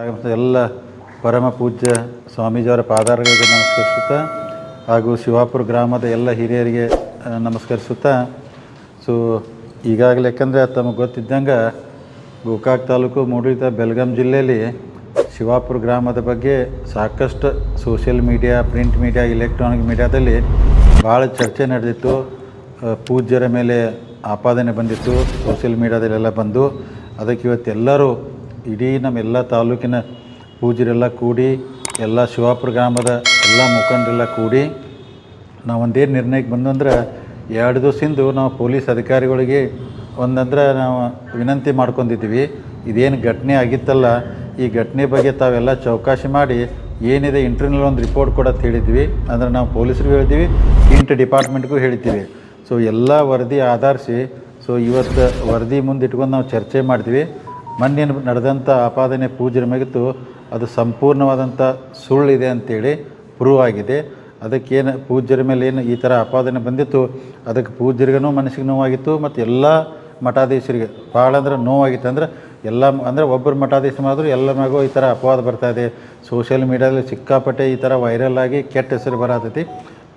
ಎಲ್ಲ ಪರಮ ಪೂಜ್ಯ ಸ್ವಾಮೀಜಿಯವರ ಪಾದಾರಗಳಿಗೆ ನಮಸ್ಕರಿಸುತ್ತಾ ಹಾಗೂ ಶಿವಾಪುರ ಗ್ರಾಮದ ಎಲ್ಲ ಹಿರಿಯರಿಗೆ ನಮಸ್ಕರಿಸುತ್ತಾ. ಸೊ ಈಗಾಗಲೇ ಯಾಕಂದರೆ ತಮಗೆ ಗೊತ್ತಿದ್ದಂಗೆ ಗೋಕಾಕ್ ತಾಲೂಕು ಮೂಡಿದ ಬೆಲ್ಗಾಮ್ ಜಿಲ್ಲೆಯಲ್ಲಿ ಶಿವಾಪುರ ಗ್ರಾಮದ ಬಗ್ಗೆ ಸಾಕಷ್ಟು social media print media electronic ಮೀಡಿಯಾದಲ್ಲಿ ಭಾಳ ಚರ್ಚೆ ನಡೆದಿತ್ತು. ಪೂಜ್ಯರ ಮೇಲೆ ಆಪಾದನೆ ಬಂದಿತ್ತು ಸೋಷಿಯಲ್ ಮೀಡಿಯಾದಲ್ಲೆಲ್ಲ ಬಂದು. ಅದಕ್ಕೆ ಇವತ್ತೆಲ್ಲರೂ ಇಡೀ ನಮ್ಮೆಲ್ಲ ತಾಲೂಕಿನ ಪೂಜರೆಲ್ಲ ಕೂಡಿ, ಎಲ್ಲ ಶಿವಾಪುರ ಗ್ರಾಮದ ಎಲ್ಲ ಮುಖಂಡರೆಲ್ಲ ಕೂಡಿ ನಾವು ಒಂದೇನು ನಿರ್ಣಯಕ್ಕೆ ಬಂದಂದ್ರೆ ಎರಡು ದಿವಸದಿಂದ ನಾವು ಪೊಲೀಸ್ ಅಧಿಕಾರಿಗಳಿಗೆ ಒಂದಂದ್ರೆ ನಾವು ವಿನಂತಿ ಮಾಡ್ಕೊಂಡಿದ್ದೀವಿ. ಇದೇನು ಘಟನೆ ಆಗಿತ್ತಲ್ಲ, ಈ ಘಟನೆ ಬಗ್ಗೆ ತಾವೆಲ್ಲ ಚೌಕಾಶಿ ಮಾಡಿ ಏನಿದೆ ಇಂಟರ್ನಲ್ ಒಂದು ರಿಪೋರ್ಟ್ ಕೂಡ ಹೇಳಿದ್ವಿ ಅಂದ್ರೆ ನಾವು ಪೊಲೀಸರಿಗೂ ಹೇಳಿದ್ದೀವಿ, ಇಂಟ್ ಡಿಪಾರ್ಟ್ಮೆಂಟ್ಗೂ ಹೇಳ್ತೀವಿ ಸೊ ಎಲ್ಲ ವರದಿ ಆಧರಿಸಿ ಸೊ ಇವತ್ತು ವರದಿ ಮುಂದೆ ಇಟ್ಕೊಂಡು ನಾವು ಚರ್ಚೆ ಮಾಡ್ತೀವಿ. ಮೊನ್ನೆ ನಡೆದಂಥ ಆಪಾದನೆ ಪೂಜೆ ಮೇಗಿತ್ತು ಅದು ಸಂಪೂರ್ಣವಾದಂಥ ಸುಳ್ಳಿದೆ ಅಂತೇಳಿ ಪ್ರೂವ್ ಆಗಿದೆ ಅದಕ್ಕೇನು ಪೂಜ್ಯರ ಮೇಲೆ ಏನು ಈ ಥರ ಆಪಾದನೆ ಬಂದಿತ್ತು, ಅದಕ್ಕೆ ಪೂಜ್ಯರಿಗೂ ಮನಸ್ಸಿಗೆ ನೋವಾಗಿತ್ತು, ಮತ್ತು ಎಲ್ಲ ಮಠಾಧೀಶರಿಗೆ ಭಾಳ ಅಂದ್ರೆ ನೋವಾಗಿತ್ತು ಅಂದ್ರೆ ಎಲ್ಲ ಅಂದರೆ ಒಬ್ಬರು ಮಠಾಧೀಶ ಮಾಡಿದ್ರು ಎಲ್ಲ ಮಗೂ ಈ ಥರ ಅಪವಾದ ಬರ್ತಾ ಇದೆ. ಸೋಷಿಯಲ್ ಮೀಡ್ಯಾದಲ್ಲಿ ಸಿಕ್ಕಾಪಟ್ಟೆ ಈ ಥರ ವೈರಲ್ ಆಗಿ ಕೆಟ್ಟ ಹೆಸರು ಬರತೈತಿ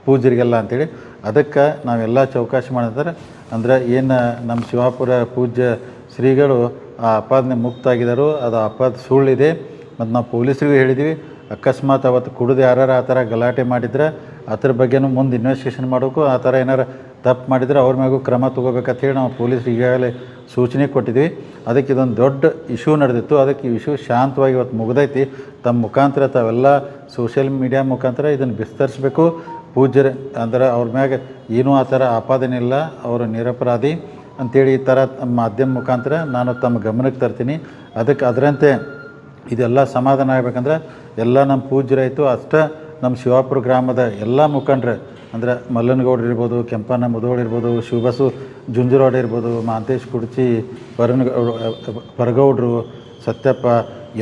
ಪೂಜ್ಯರಿಗೆಲ್ಲ ಅಂತೇಳಿ. ಅದಕ್ಕೆ ನಾವೆಲ್ಲ ಚೌಕಾಶಿ ಮಾಡಿದ್ರೆ ಅಂದ್ರೆ ಏನು ನಮ್ಮ ಶಿವಾಪುರ ಪೂಜ್ಯ ಶ್ರೀಗಳು ಆ ಅಪಾದನೆ ಮುಕ್ತಾಗಿದ್ದರು ಅದು ಅಪಾದ ಸುಳ್ಳಿದೆ ಮತ್ತು ನಾವು ಪೊಲೀಸರಿಗೂ ಹೇಳಿದ್ವಿ ಅಕಸ್ಮಾತ್ ಅವತ್ತು ಕುಡಿದು ಯಾರು ಆ ಥರ ಗಲಾಟೆ ಮಾಡಿದ್ರೆ ಅದ್ರ ಬಗ್ಗೆನೂ ಮುಂದೆ ಇನ್ವೆಸ್ಟಿಗೇಷನ್ ಮಾಡಬೇಕು. ಆ ಥರ ಏನಾರು ತಪ್ಪು ಮಾಡಿದರೆ ಅವ್ರ ಮ್ಯಾಗೂ ಕ್ರಮ ಹೇಳಿ ನಾವು ಪೊಲೀಸರಿಗೆ ಈಗಾಗಲೇ ಸೂಚನೆ ಕೊಟ್ಟಿದ್ವಿ ಅದಕ್ಕೆ ಇದೊಂದು ದೊಡ್ಡ ಇಶ್ಯೂ ನಡೆದಿತ್ತು. ಅದಕ್ಕೆ ಈ ಇಶ್ಯೂ ಶಾಂತವಾಗಿ ಇವತ್ತು ಮುಗ್ದೈತಿ. ತಮ್ಮ ಮುಖಾಂತರ ತಾವೆಲ್ಲ ಸೋಷಿಯಲ್ ಮೀಡಿಯಾ ಮುಖಾಂತರ ಇದನ್ನು ವಿಸ್ತರಿಸಬೇಕು. ಪೂಜ್ಯರ, ಅಂದ್ರೆ ಅವ್ರ ಮ್ಯಾಗ ಏನೂ ಆ ಥರ ಆಪಾದನೆ ಇಲ್ಲ. ಅವರು ನಿರಪರಾಧಿ. ಅಂಥೇಳಿ ಈ ಥರ ಮಾಧ್ಯಮ ಮುಖಾಂತರ ನಾನು ತಮ್ಮ ಗಮನಕ್ಕೆ ತರ್ತೀನಿ ಅದಕ್ಕೆ ಅದರಂತೆ ಇದೆಲ್ಲ ಸಮಾಧಾನ ಆಗಬೇಕಂದ್ರೆ ಎಲ್ಲ ನಮ್ಮ ಪೂಜ್ಯರಾಯಿತು ಅಷ್ಟೇ ನಮ್ಮ ಶಿವಾಪುರ ಗ್ರಾಮದ ಎಲ್ಲ ಮುಖಂಡ್ರೆ ಅಂದ್ರೆ ಮಲ್ಲನಗೌಡ್ರು ಇರ್ಬೋದು ಕೆಂಪಣ್ಣ ಮುದೋಳು ಇರ್ಬೋದು ಶಿವಬಸು ಜುಂಜುರೋಡ್ ಇರ್ಬೋದು ಮಾಂತೇಶ್ ಕುಡ್ಚಿ ಪರನ್ ಪರಗೌಡ್ರು ಸತ್ಯಪ್ಪ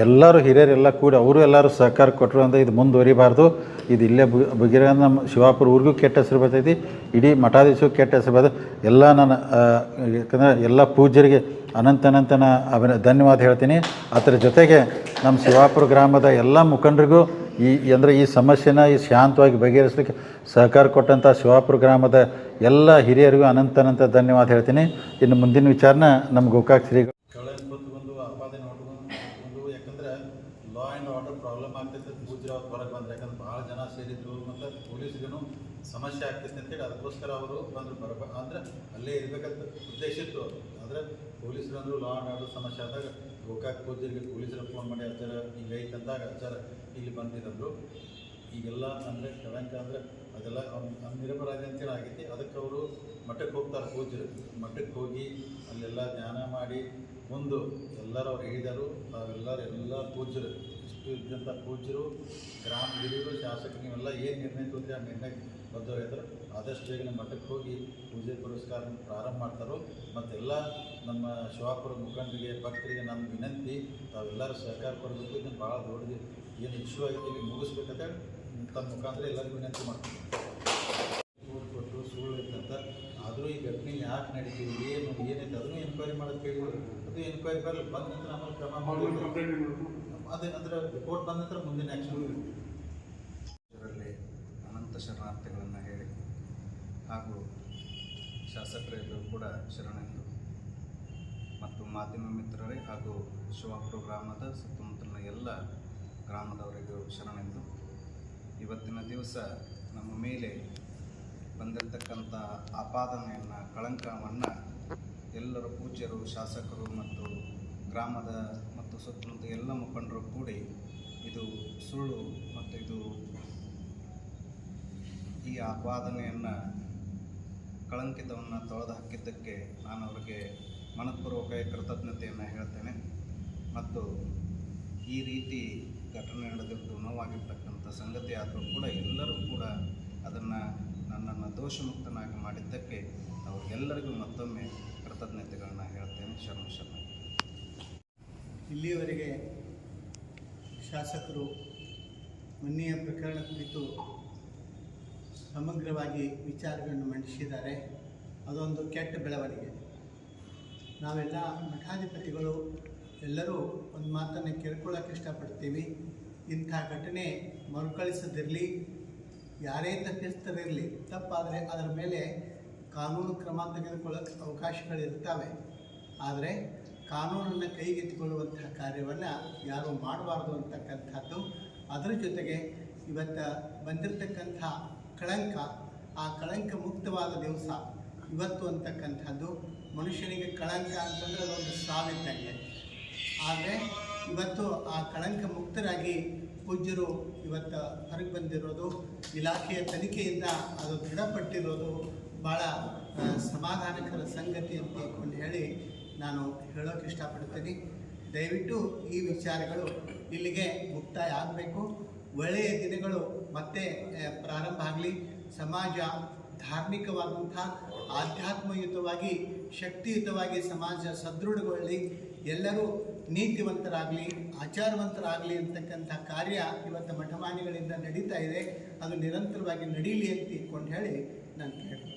ಎಲ್ಲರೂ ಹಿರಿಯರೆಲ್ಲ ಕೂಡಿ ಅವರು ಎಲ್ಲರೂ ಸಹಕಾರ ಕೊಟ್ಟರು ಅಂದರೆ ಇದು ಮುಂದುವರಿಬಾರ್ದು. ಇದು ಇಲ್ಲೇ ಬಗೆರ ನಮ್ಮ ಶಿವಾಪುರ ಊರಿಗೂ ಕೆಟ್ಟ ಹೆಸರು ಬರ್ತೈತಿ. ಇಡೀ ಮಠಾಧೀಶಗೂ ಕೆಟ್ಟ ಹೆಸರು ಬರ್ತದೆ ಎಲ್ಲ ನಾನು ಯಾಕಂದರೆ ಎಲ್ಲ ಪೂಜ್ಯರಿಗೆ ಅನಂತ ಅನಂತನ ಅಭಿನ, ಧನ್ಯವಾದ ಹೇಳ್ತೀನಿ. ಅದರ ಜೊತೆಗೆ ನಮ್ಮ ಶಿವಾಪುರ ಗ್ರಾಮದ ಎಲ್ಲ ಮುಖಂಡರಿಗೂ ಈ, ಅಂದರೆ ಈ ಸಮಸ್ಯೆನ ಈ ಶಾಂತವಾಗಿ ಬಗೆಹರಿಸಲಿಕ್ಕೆ ಸಹಕಾರ ಕೊಟ್ಟಂಥ ಶಿವಾಪುರ ಗ್ರಾಮದ ಎಲ್ಲ ಹಿರಿಯರಿಗೂ ಅನಂತ ಅನಂತ ಧನ್ಯವಾದ ಹೇಳ್ತೀನಿ. ಇನ್ನು ಮುಂದಿನ ವಿಚಾರನ ನಮ್ಮ ಗೋಕಾಕ್ ಶ್ರೀಗಳು ಒಂದು ಆಪಾದನೆ ಒಂದು ಯಾಕಂದ್ರೆ ಲಾ ಆ್ಯಂಡ್ ಆರ್ಡರ್ ಪ್ರಾಬ್ಲಮ್ ಆಗ್ತೈತೆ ಪೂಜ್ಯರು ಅವ್ರು ಹೊರಗೆ ಬಂದ್ರೆ ಯಾಕಂದ್ರೆ ಭಾಳ ಜನ ಸೇರಿದ್ರು ಮತ್ತು ಪೊಲೀಸ್ಗೂ ಸಮಸ್ಯೆ ಆಗ್ತೈತೆ ಅಂತೇಳಿ ಅದಕ್ಕೋಸ್ಕರ ಅವರು ಬಂದರು. ಬರಬ ಅಂದರೆ ಅಲ್ಲೇ ಇರಬೇಕಂತ ಉದ್ದೇಶ ಇತ್ತು ಅಂದರೆ ಪೊಲೀಸರು ಅಂದರು ಲಾ ಆ್ಯಂಡ್ ಆರ್ಡರ್ ಸಮಸ್ಯೆ ಆದಾಗ ಗೋಕಾಕ್ ಪೂಜ್ಯರಿಗೆ ಪೊಲೀಸರು ಫೋನ್ ಮಾಡಿ ಹೇಳ್ತಾರೆ ಈಗ ಐತೆ ಅಂದಾಗ ಸರ್ ಇಲ್ಲಿ ಬಂದಿರೋರು ಈಗೆಲ್ಲ ಅಂದರೆ ಕಳಂಕ ಅಂದರೆ ಅದೆಲ್ಲ ನಿರಪರಾಧಿ ಅಂತೇಳಿ ಆಗೈತಿ. ಅದಕ್ಕೆ ಅವರು ಮಠಕ್ಕೆ ಹೋಗ್ತಾರೆ ಪೂಜರು ಮಠಕ್ಕೆ ಹೋಗಿ ಅಲ್ಲೆಲ್ಲ ಧ್ಯಾನ ಮಾಡಿ ಮುಂದೆ ಎಲ್ಲರೂ ಅವ್ರು ಹೇಳಿದರು. ತಾವೆಲ್ಲರೂ ಎಲ್ಲ ಇಷ್ಟು ಇದ್ದಂಥ ಪೂಜ್ಯರು, ಗ್ರಾಮ ಹಿರಿಯರು, ಶಾಸಕರು, ನೀವೆಲ್ಲ ಏನು ನಿರ್ಣಯ ತೊಂದರೆ ಆ ನಿರ್ಣಯ ಬದ್ಧವಾಗಿದ್ದರು ಆದಷ್ಟು ನಮ್ಮ ಮಠಕ್ಕೆ ಹೋಗಿ ಪೂಜೆ ಪುರಸ್ಕಾರ ಪ್ರಾರಂಭ ಮಾಡ್ತಾರೋ ಮತ್ತೆಲ್ಲ ನಮ್ಮ ಶಿವಾಪುರ ಮುಖಂಡರಿಗೆ, ಭಕ್ತರಿಗೆ ನಮ್ಮ ವಿನಂತಿ, ತಾವೆಲ್ಲರೂ ಸಹಕಾರ ಕೊಡಬೇಕು. ಇದನ್ನು ಭಾಳ ದೊಡ್ಡದು ಏನು ಇಶ್ಯೂ ಆಗಿದೆ ಮುಗಿಸ್ಬೇಕಂತ ತಮ್ಮ ಮುಖಾಂತರ ಎಲ್ಲರಿಗೂ ವಿನಂತಿ ಮಾಡ್ತೀನಿ ದೂರು ಕೊಟ್ಟರು ಸುಳ್ಳು ಇತ್ತಂತ ಆದರೂ ಈ ಘಟನೆ ಯಾಕೆ ನಡೀತೀವಿ ಏನು ಏನಿದೆ ಅದನ್ನು ಎನ್ಕ್ವೈರಿ ಮಾಡೋದು ಕೇಳಿಕೊಳ್ಳಿ ಅದು ಎನ್ಕ್ವೈರಿ ಬರಲಿ ಬಂದ ನಂತರ ಆಮೇಲೆ ಕ್ರಮ ಅದೇ ಅದರ ರಿಪೋರ್ಟ್ ಬಂದ ನಂತರ ಮುಂದಿನ ಆ್ಯಕ್ಷನ್ ಇದರಲ್ಲಿ ಅನಂತ ಶರಣಾರ್ಥಿಗಳನ್ನು ಹೇಳಿ ಹಾಗೂ ಶಾಸಕರೆಲ್ಲರೂ ಕೂಡ ಶರಣೆಂದು ಮತ್ತು ಮಾಧ್ಯಮ ಮಿತ್ರರೇ ಹಾಗೂ ಶಿವಾಪುರ ಗ್ರಾಮದ ಸುತ್ತಮುತ್ತಲಿನ ಎಲ್ಲ ಗ್ರಾಮದವರಿಗೂ ಶರಣೆಂದು. ಇವತ್ತಿನ ದಿವಸ ನಮ್ಮ ಮೇಲೆ ಬಂದಿರತಕ್ಕಂಥ ಆಪಾದನೆಯನ್ನು, ಕಳಂಕವನ್ನು ಎಲ್ಲರೂ ಪೂಜ್ಯರು, ಶಾಸಕರು ಮತ್ತು ಗ್ರಾಮದ ಮತ್ತು ಸುತ್ತಮುತ್ತ ಎಲ್ಲ ಮುಖಂಡರು ಕೂಡಿ ಇದು ಸುಳ್ಳು ಮತ್ತು ಇದು ಈ ಆಪಾದನೆಯನ್ನು ಕಳಂಕಿತವನ್ನು ತೊಳೆದು ಹಾಕಿದ್ದಕ್ಕೆ ನಾನು ಅವರಿಗೆ ಮನಃಪೂರ್ವಕ ಕೃತಜ್ಞತೆಯನ್ನು ಹೇಳ್ತೇನೆ. ಮತ್ತು ಈ ರೀತಿ ಘಟನೆ ನಡೆದಿದ್ದು ನೋವಾಗಿರ್ತಕ್ಕಂಥ ಸಂಗತಿ ಆದರೂ ಕೂಡ ಎಲ್ಲರೂ ಕೂಡ ಅದನ್ನು ದೋಷಮುಕ್ತನಾಗಿ ಮಾಡಿದ್ದಕ್ಕೆ ಅವ್ರಿಗೆಲ್ಲರಿಗೂ ಮತ್ತೊಮ್ಮೆ ಕೃತಜ್ಞತೆಗಳನ್ನು ಹೇಳ್ತೇನೆ ಶರಣ ಶರಣ. ಇಲ್ಲಿಯವರೆಗೆ ಶಾಸಕರು ಮೊನ್ನೆಯ ಪ್ರಕರಣ ಕುರಿತು ಸಮಗ್ರವಾಗಿ ವಿಚಾರಗಳನ್ನು ಮಂಡಿಸಿದ್ದಾರೆ. ಅದೊಂದು ಕೆಟ್ಟ ಬೆಳವಣಿಗೆ. ನಾವೆಲ್ಲ ಮಠಾಧಿಪತಿಗಳು ಎಲ್ಲರೂ ಒಂದು ಮಾತನ್ನು ಕೇಳ್ಕೊಳ್ಳೋಕೆ ಇಷ್ಟಪಡ್ತೀವಿ. ಇಂಥ ಘಟನೆ ಮರುಕಳಿಸದಿರಲಿ ಯಾರೇ ತಪ್ಪಿಸ್ತರಿರಲಿ, ತಪ್ಪಾದರೆ ಅದರ ಮೇಲೆ ಕಾನೂನು ಕ್ರಮ ತೆಗೆದುಕೊಳ್ಳೋಕ್ಕೆ ಅವಕಾಶಗಳಿರ್ತವೆ ಆದರೆ ಕಾನೂನನ್ನು ಕೈಗೆತ್ತಿಕೊಳ್ಳುವಂತಹ ಕಾರ್ಯವನ್ನು ಯಾರೂ ಮಾಡಬಾರ್ದು ಅಂತಕ್ಕಂಥದ್ದು, ಅದರ ಜೊತೆಗೆ ಇವತ್ತು ಬಂದಿರತಕ್ಕಂಥ ಕಳಂಕ, ಆ ಕಳಂಕ ಮುಕ್ತವಾದ ದಿವಸ ಇವತ್ತು ಅಂತಕ್ಕಂಥದ್ದು ಮನುಷ್ಯನಿಗೆ ಕಳಂಕ ಅಂತಂದರೆ ಅದೊಂದು ಸಾವಿದ್ದಂಗೆ ಆದರೆ ಇವತ್ತು ಆ ಕಳಂಕ ಮುಕ್ತರಾಗಿ ಪೂಜ್ಯರು ಇವತ್ತು ಹೊರಗೆ ಬಂದಿರೋದು, ಇಲಾಖೆಯ ತನಿಖೆಯಿಂದ ಅದು ದೃಢಪಟ್ಟಿರೋದು ಭಾಳ ಸಮಾಧಾನಕರ ಸಂಗತಿ ಅಂತ ತಿಳ್ಕೊಂಡು ಹೇಳಿ ನಾನು ಹೇಳೋಕೆ ಇಷ್ಟಪಡ್ತೀನಿ. ದಯವಿಟ್ಟು ಈ ವಿಚಾರಗಳು ಇಲ್ಲಿಗೆ ಮುಕ್ತಾಯ ಆಗಬೇಕು. ಒಳ್ಳೆಯ ದಿನಗಳು ಮತ್ತೆ ಪ್ರಾರಂಭ ಆಗಲಿ. ಸಮಾಜ ಧಾರ್ಮಿಕವಾದಂಥ ಆಧ್ಯಾತ್ಮಯುತವಾಗಿ, ಶಕ್ತಿಯುತವಾಗಿ ಸಮಾಜ ಸದೃಢಗೊಳ್ಳಲಿ ಎಲ್ಲರೂ ನೀತಿವಂತರಾಗಲಿ, ಆಚಾರವಂತರಾಗಲಿ ಅಂತಕ್ಕಂಥ ಕಾರ್ಯ ಇವತ್ತು ಮಠಮಾನಿಗಳಿಂದ ನಡೀತಾ ಇದೆ. ಅದು ನಿರಂತರವಾಗಿ ನಡೀಲಿ ಅಂತ ಇಟ್ಕೊಂಡು ಹೇಳಿ ನಾನು ಕೇಳ್ತೀನಿ.